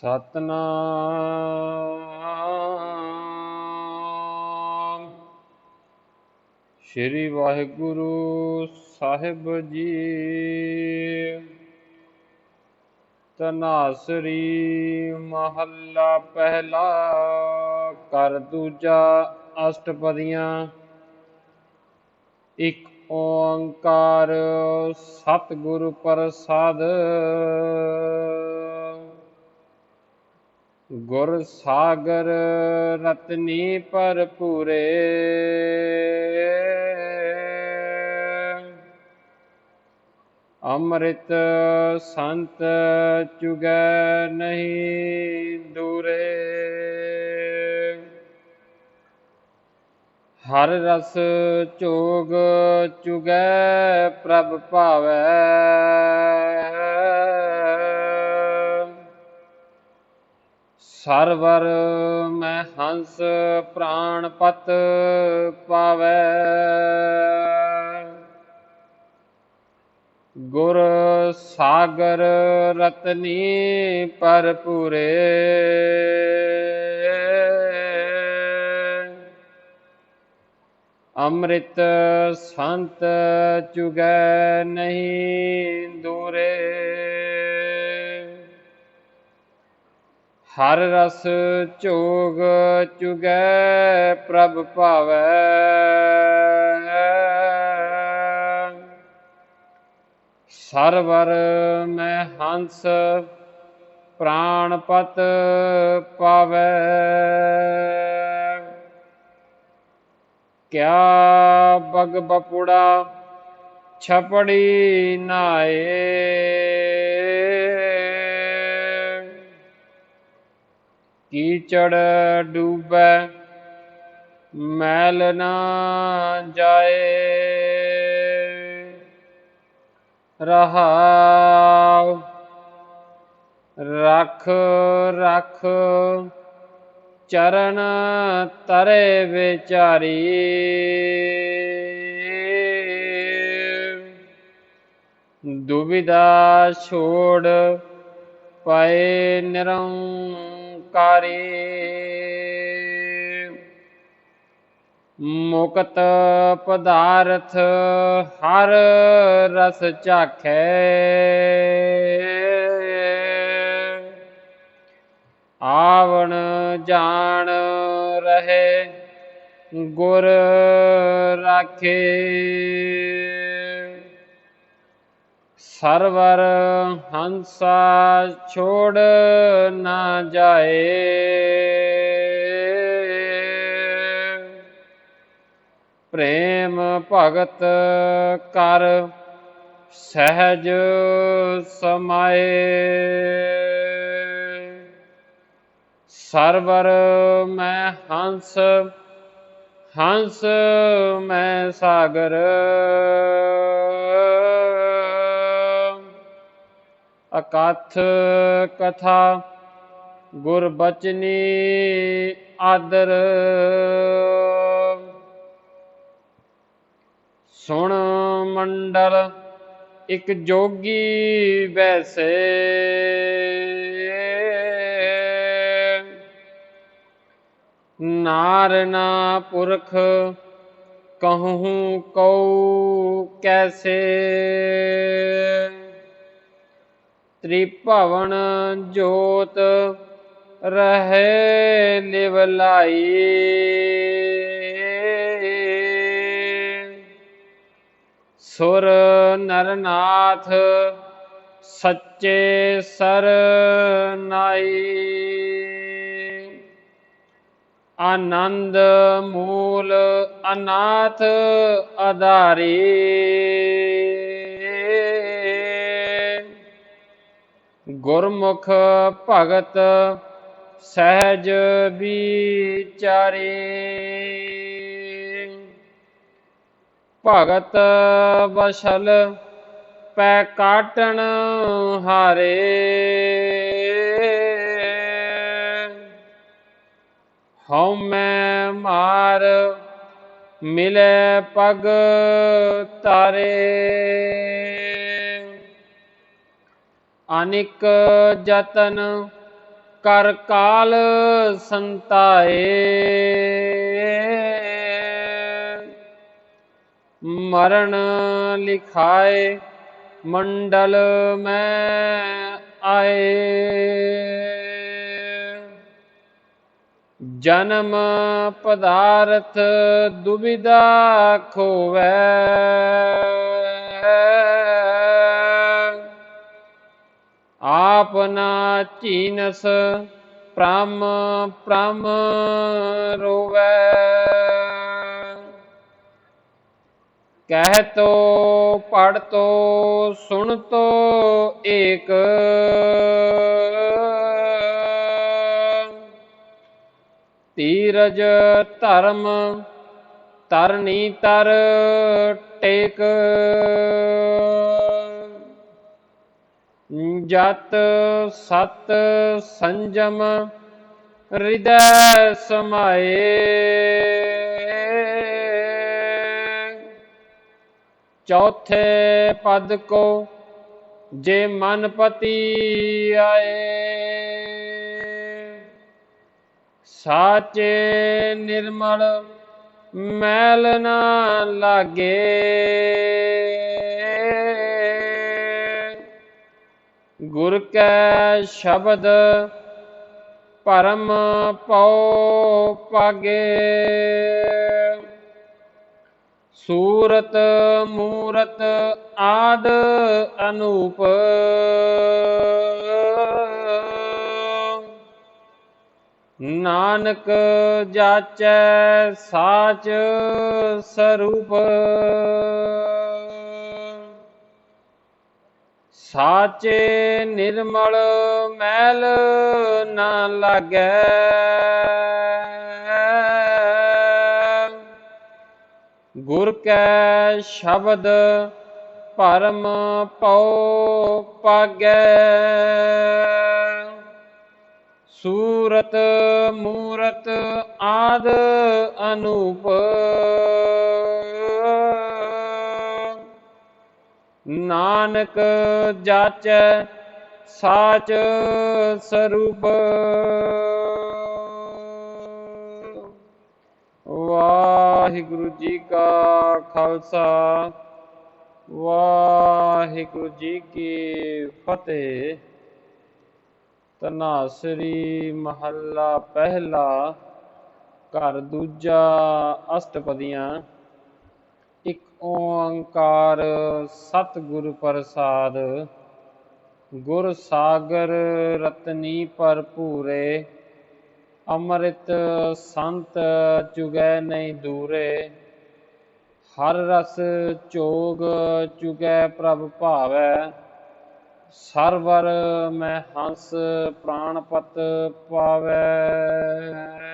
ਸਤਨਾਮ। ਸ੍ਰੀ ਵਾਹਿਗੁਰੂ ਸਾਹਿਬ ਜੀ। ਤਨਾਸਰੀ ਮਹੱਲਾ ਪਹਿਲਾ ਕਰ ਦੂਜਾ ਅਸ਼ਟਪਦੀਆਂ। ਇੱਕ ਓੰਕਾਰ ਸਤਿਗੁਰ ਪ੍ਰਸਾਦ। ਗੁਰ ਸਾਗਰ ਰਤਨੀ ਭਰਪੂਰੇ। ਅੰਮ੍ਰਿਤ ਸੰਤ ਚੁਗੈ ਨਹੀਂ ਦੂਰੇ। ਹਰ ਰਸ ਚੋਗ ਚੁਗੈ ਪ੍ਰਭ ਭਾਵੈ। ਸਰਵਰ ਮੈਂ ਹੰਸ ਪ੍ਰਾਣ ਪਤ ਪਾਵੈ। ਗੁਰ ਸਾਗਰ ਰਤਨੀ ਭਰਪੂਰੇ। ਅੰਮ੍ਰਿਤ ਸੰਤ ਚੁਗੈ ਨਹੀਂ ਦੂਰੇ। ਹਰ ਰਸ ਝੋਗ ਚੁਗੈ ਪ੍ਰਭ ਭਾਵੈ। ਸਰਵਰ ਮੈਂ ਹੰਸ ਪ੍ਰਾਣਪਤ ਪਾਵੈ। ਕਿਆ ਬਗ ਬਪੁੜਾ ਛਪੜੀ ਨਾਏ। ਕੀਚੜ ਡੂਬੈ ਮੈਲ ਨਾ ਜਾਏ। ਰਹਾਉ ਰਖ ਰਖ ਚਰਨ ਤਰੇ ਵਿਚਾਰੀ। ਦੁਬਿਧਾ ਛੋੜ ਪਏ ਨਿਰੰਕਾਰੀ ਮੁਕਤ ਪਦਾਰਥ ਹਰ ਰਸ ਚਾਖੈ। ਆਵਣ ਜਾਣ ਰਹੇ ਗੁਰ ਰਾਖੇ। ਸਰਵਰ ਹੰਸਾ ਛੋੜ ਨਾ ਜਾਏ। ਪ੍ਰੇਮ ਭਗਤ ਕਰ ਸਹਿਜ ਸਮਾਏ। ਸਰਵਰ ਮੈਂ ਹੰਸ ਹੰਸ ਮੈਂ ਸਾਗਰ। ਅਕਥ ਕਥਾ ਗੁਰ ਬਚਨੀ ਆਦਰ। ਸੁਣ ਮੰਡਲ ਇੱਕ ਜੋਗੀ ਵੈਸੇ। ਨਾਰਨਾ ਪੁਰਖ ਕਹੂੰ ਕਉ ਕੈਸੇ। ਤ੍ਰਿਭਵਨ ਜੋਤ ਰਹੇ ਲਿਵਲਾਈ ਸੁਰ ਨਰਨਾਥ ਸੱਚੇ ਸਰ ਆਨੰਦ ਮੂਲ ਅਨਾਥ ਆਧਾਰੀ ਗੁਰਮੁਖ ਭਗਤ ਸਹਿਜ ਵਿਚਾਰੇ। ਭਗਤ ਬਸ਼ਲ ਪੈ ਕਾਟਣ ਹਾਰੇ। ਹਉ ਮੈਂ ਮਾਰ ਮਿਲੇ ਪਗ ਤਾਰੇ। ਅਨਿਕ ਜਤਨ ਕਰ ਕਾਲ ਸੰਤਾਏ। ਮਰਨ ਲਿਖਾਏ ਮੰਡਲ ਮੈਂ ਆਏ। ਜਨਮ ਪਦਾਰਥ ਦੁਬਿਧਾ ਖੋਵੈ। ਆਪਨਾ ਚੀਨਸ ਪ੍ਰਮ ਪ੍ਰਮ ਰੋਵੈ। ਕਹਿ ਤੋ ਪੜ ਤੋ, ਸੁਣ ਤੋ ਏਕ। ਤੀਰਜ ਧਰਮ ਤਰਨੀ ਤਰ ਟੇਕ। ਜਤ ਸਤ ਸੰਜਮ ਹਿਰਦੈ ਸਮਾਏ। ਚੌਥੇ ਪਦ ਕੋ ਜੇ ਮਨ ਪਤੀ ਆਏ। ਸਾਚੇ ਨਿਰਮਲ ਮੈਲ ਨਾ ਲਾਗੇ। ਗੁਰ ਕੈ ਸ਼ਬਦ ਪਰਮ ਪਉ ਪਾਗੇ। ਸੂਰਤ ਮੂਰਤ ਆਦ ਅਨੂਪ। ਨਾਨਕ ਜਾਚੈ ਸਾਚ ਸਰੂਪ। ਸਾਚੇ ਨਿਰਮਲ ਮੈਲ ਨਾ ਲਾਗੈ। ਗੁਰ ਕੈ ਸ਼ਬਦ ਪਰਮ ਪਉ ਪਾਗੈ। ਸੂਰਤ ਮੂਰਤ ਆਦ ਅਨੂਪ ਨਾਨਕ ਜਾਚੈ ਸਾਚ ਸਰੂਪ। ਵਾਹਿਗੁਰੂ ਜੀ ਕਾ ਖਾਲਸਾ, ਵਾਹਿਗੁਰੂ ਜੀ ਕੀ ਫਤਿਹ। ਤਨਾਸਰੀ ਮਹੱਲਾ ਪਹਿਲਾ, ਘਰ ਦੂਜਾ ਅਸ਼ਟਪਦੀਆਂ। ਇੱਕ ਓੰਕਾਰ ਸਤਿਗੁਰ ਪ੍ਰਸਾਦ, ਗੁਰ ਸਾਗਰ ਰਤਨੀ ਭਰਪੂਰੇ, ਅੰਮ੍ਰਿਤ ਸੰਤ ਚੁਗੈ ਨਹੀਂ ਦੂਰੇ, ਹਰ ਰਸ ਚੋਗ ਚੁਗੈ ਪ੍ਰਭ ਭਾਵੈ, ਸਰਵਰ ਮੈਂ ਹੰਸ ਪ੍ਰਾਣਪਤ ਪਾਵੈ।